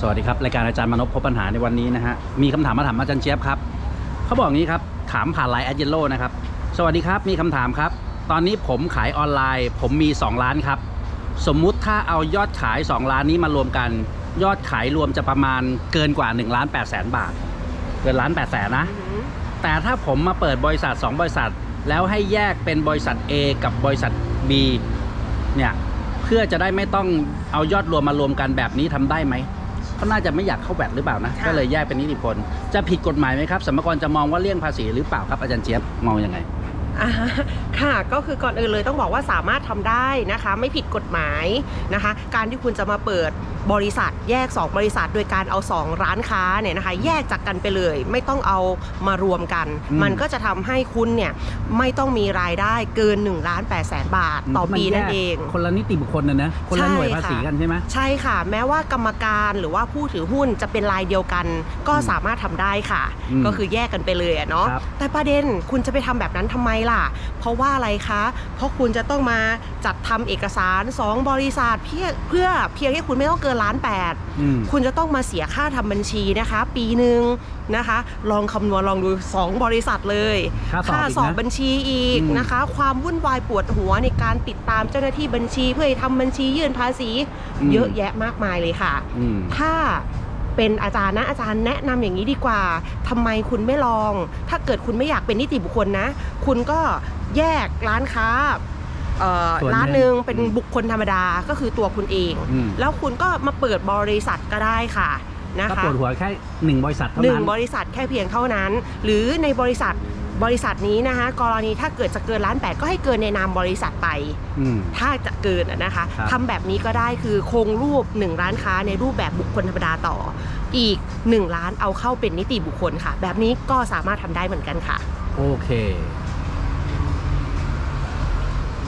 สวัสดีครับรายการอาจารย์มนพพบปัญหาในวันนี้นะฮะมีคำถามมาถามอาจารย์เจี๊ยบครับเขาบอกงี้ครับถามผ่านไลน์แอดเยลโลนะครับสวัสดีครับมีคำถามครับ ตอนนี้ผมขายออนไลน์ ผมมี 2 ล้านครับ สมมุติถ้าเอายอดขาย 2 ล้านนี้มารวมกัน ยอดขายรวมจะประมาณเกินกว่า1ล้าน8แสนบาทเกินล้าน8แสนนะ แต่ถ้าผมมาเปิดบริษัท 2 บริษัท แล้วให้แยกเป็นบริษัท A กับบริษัท B เนี่ยเพื่อจะได้ไม่ต้องเอายอดรวมมารวมกันแบบนี้ทำได้ไหม เขาน่าจะไม่อยากเข้าแวดหรือเปล่านะค่ะก็เลยแยกเป็นนิติพลจะผิดกฎหมายไหมครับสมมกรจะมองว่าเลี่ยงภาษีหรือเปล่าครับอาจารย์เจี๊ยบมองยังไงอ่า ค่ะก็คือก่อนอื่นเลยต้องบอกว่าสามารถทำได้นะคะ ไม่ผิดกฎหมายนะคะ การที่คุณจะมาเปิดบริษัทแยก 2 บริษัทโดยการเอา 2 ร้านค้าเนี่ยนะคะ แยกจากกันไปเลย ไม่ต้องเอามารวมกันอืมมันก็จะทำให้คุณเนี่ยไม่ต้องมีรายได้เกิน1ล้าน8แสนบาท ต่อปีนั่นเอง คนละนิติบุคคลนะนะคนละหน่วยภาษีกันใช่ไหมใช่ค่ะ แม้ว่ากรรมการหรือว่าผู้ถือหุ้นจะเป็นรายเดียวกัน ก็อืมสามารถทำได้ค่ะอืมก็คือแยกกันไปเลยอะเนาะครับแต่ประเด็นคุณจะไปทำแบบนั้นทำไมล่ะ เพราะว่าอะไรคะ เพราะคุณจะต้องมาจัดทำเอกสาร 2 บริษัทเพื่อเพื่อเพียงให้คุณไม่ต้องเกินล้านแปดอืมคุณจะต้องมาเสียค่าทำบัญชีนะคะ ปีหนึ่งนะคะ ลองคำนวณลองดู 2 บริษัทเลยค่าสอบอีกนะบัญชีอีกอืมนะคะ ความวุ่นวายปวดหัวในการติดตามเจ้าหน้าที่บัญชีเพื่อให้ทำบัญชียื่นภาษี เยอะแยะมากมายเลยค่ะอืมถ้า เป็นอาจารย์นะอาจารย์แนะนำอย่างนี้ดีกว่าทำไมคุณไม่ลอง ถ้าเกิดคุณไม่อยากเป็นนิติบุคคลนะ คุณก็แยกร้านค้าเอ่อส่วนหนึ่งร้านหนึ่งเป็นอืมบุคคลธรรมดาก็คือตัวคุณเองอืมแล้วคุณก็มาเปิดบริษัทก็ได้ค่ะนะก็คะปวดหัวแค่หนึ่งบริษัทเท่าหนึ่งนั้นบริษัทแค่เพียงเท่านั้น หรือในบริษัท บริษัทนี้นะคะกรณีถ้าเกิดจะเกินล้านแปดก็ให้เกินในนามบริษัทไป อืม ถ้าจะเกินอะนะคะครับ ทำแบบนี้ก็ได้คือคงรูป 1 ร้านค้าในรูปแบบบุคคลธรรมดาต่อ อีก 1 ล้านเอาเข้าเป็นนิติบุคคลค่ะ แบบนี้ก็สามารถทำได้เหมือนกันค่ะ โอเค